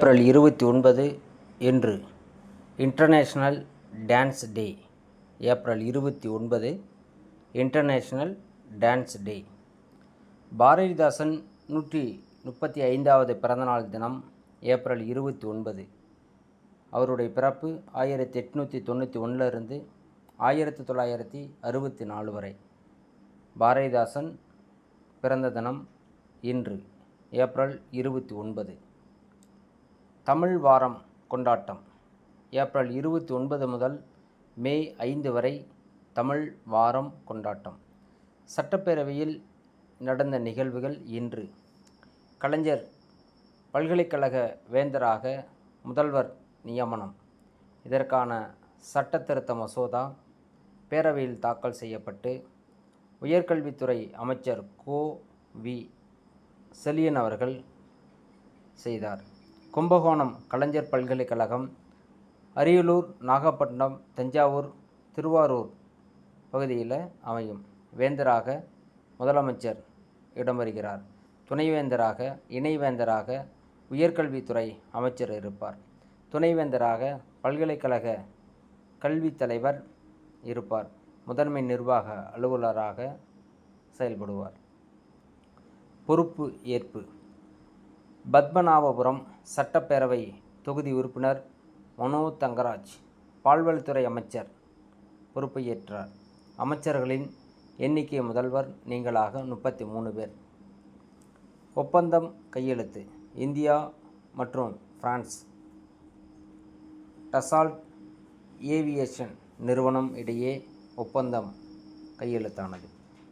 April இருபத்தி ஒன்பது என்று இன்டர்நேஷ்னல் டான்ஸ் டே ஏப்ரல் இருபத்தி ஒன்பது இன்டர்நேஷ்னல் டான்ஸ் டே பாரதிதாசன் நூற்றி முப்பத்தி ஐந்தாவது பிறந்தநாள் தினம் ஏப்ரல் இருபத்தி ஒன்பது. அவருடைய பிறப்பு ஆயிரத்தி எட்நூற்றி தொண்ணூற்றி ஒன்றிலிருந்து ஆயிரத்தி தொள்ளாயிரத்தி அறுபத்தி நாலு வரை. பாரதிதாசன் பிறந்த தினம் இன்று ஏப்ரல் இருபத்தி ஒன்பது. தமிழ் வாரம் கொண்டாட்டம். ஏப்ரல் இருபத்தி ஒன்பது முதல் மே ஐந்து வரை தமிழ் வாரம் கொண்டாட்டம். சட்டப்பேரவையில் நடந்த நிகழ்வுகள் இன்று. கலைஞர் பல்கலைக்கழக வேந்தராக முதல்வர் நியமனம். இதற்கான சட்ட திருத்த மசோதா பேரவையில் தாக்கல் செய்யப்பட்டு உயர்கல்வித்துறை அமைச்சர் கோ வி செலியன் அவர்கள் செய்தார். கும்பகோணம் கலைஞர் பல்கலைக்கழகம் அரியலூர் நாகப்பட்டினம் தஞ்சாவூர் திருவாரூர் பகுதியில் அமையும். வேந்தராக முதலமைச்சர் இடம் வருகிறார். துணைவேந்தராக இணைவேந்தராக உயர்கல்வித்துறை அமைச்சர் இருப்பார். துணைவேந்தராக பல்கலைக்கழக கல்வித் தலைவர் இருப்பார். முதன்மை நிர்வாக அலுவலராக செயல்படுவார். பொறுப்பு ஏற்பு. பத்மநாபபுரம் சட்டப்பேரவை தொகுதி உறுப்பினர் மனோ தங்கராஜ் பால்வளத்துறை அமைச்சர் பொறுப்பை ஏற்றார். அமைச்சர்களின் எண்ணிக்கை முதல்வர் நீங்களாக முப்பத்தி மூணு பேர். ஒப்பந்தம் கையெழுத்து இந்தியா மற்றும் பிரான்ஸ். டசால்ட் ஏவியேஷன் நிறுவனம் இடையே ஒப்பந்தம் கையெழுத்தானது.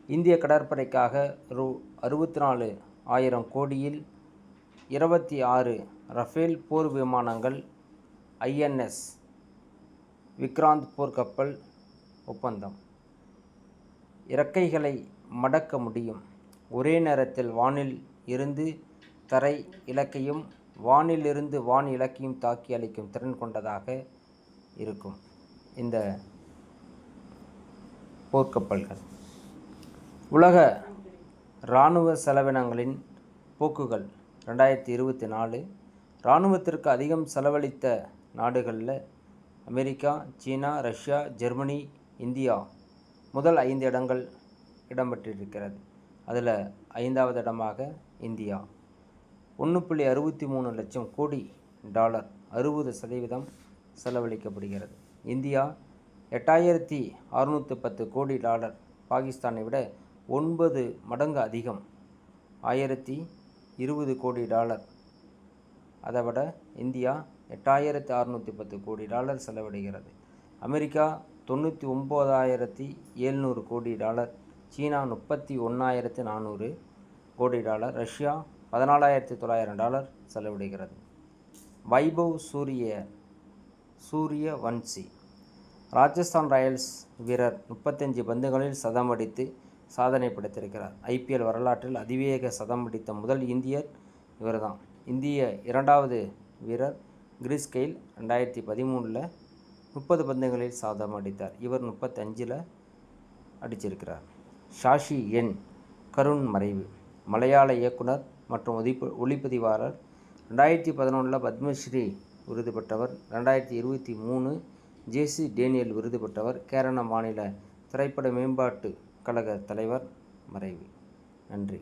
இந்திய கடற்படைக்காக ரூ அறுபத்தி நாலு ஆயிரம் கோடியில் இருபத்தி ஆறு ரஃபேல் போர் விமானங்கள் ஐஎன்எஸ் விக்ராந்த் போர்க்கப்பல் ஒப்பந்தம். இறக்கைகளை மடக்க முடியும். ஒரே நேரத்தில் வானில் இருந்து தரை இலக்கையும் வானிலிருந்து வான் இலக்கையும் தாக்கி அளிக்கும் திறன் கொண்டதாக இருக்கும் இந்த போர்க்கப்பல்கள் உலக இராணுவ செலவினங்களின் போக்குகள். ரெண்டாயிரத்தி இருபத்தி நாலு இராணுவத்திற்கு அதிகம் செலவழித்த நாடுகளில் America China Russia Germany India முதல் ஐந்து இடங்கள் இடம்பெற்றிருக்கிறது. அதில் ஐந்தாவது இடமாக இந்தியா. ஒன்று புள்ளி அறுபத்தி மூணு லட்சம் கோடி டாலர் அறுபது சதவீதம் செலவழிக்கப்படுகிறது. இந்தியா எட்டாயிரத்தி அறுநூற்றி பத்து கோடி டாலர் பாகிஸ்தானை விட ஒன்பது மடங்கு அதிகம். ஆயிரத்தி இருபது கோடி டாலர். அதை விட இந்தியா எட்டாயிரத்தி அறுநூற்றி பத்து கோடி டாலர் செலவிடுகிறது. அமெரிக்கா தொண்ணூற்றி ஒம்போதாயிரத்தி ஏழ்நூறு கோடி டாலர். சீனா முப்பத்தி ஒன்றாயிரத்தி நானூறு கோடி டாலர். ரஷ்யா பதினாலாயிரத்தி தொள்ளாயிரம் டாலர் செலவிடுகிறது. வைபவ் சூரிய சூரிய வன்சி ராஜஸ்தான் ராயல்ஸ் வீரர் முப்பத்தஞ்சு பந்துகளில் சதம் அடித்து சாதனை படைத்திருக்கிறார் ஐபிஎல் வரலாற்றில் அதிவேக சதம் அடித்த முதல் இந்தியர் இவர்தான். இந்திய இரண்டாவது வீரர் கிரிஸ் கெயில் ரெண்டாயிரத்தி பதிமூணில் முப்பது பந்தங்களில் சாதம் அடித்தார். இவர் முப்பத்தஞ்சில் அடிச்சிருக்கிறார். ஷாஷி என் கருண் மறைவு மலையாள இயக்குனர் மற்றும் ஒதிப்பு ஒளிப்பதிவாளர். ரெண்டாயிரத்தி பதினொன்றில் பத்மஸ்ரீ விருது பெற்றவர் ரெண்டாயிரத்தி இருபத்தி மூணு ஜேசி டேனியல் விருது பெற்றவர் கேரள மாநில திரைப்பட மேம்பாட்டு கழக தலைவர் மறைவு. நன்றி.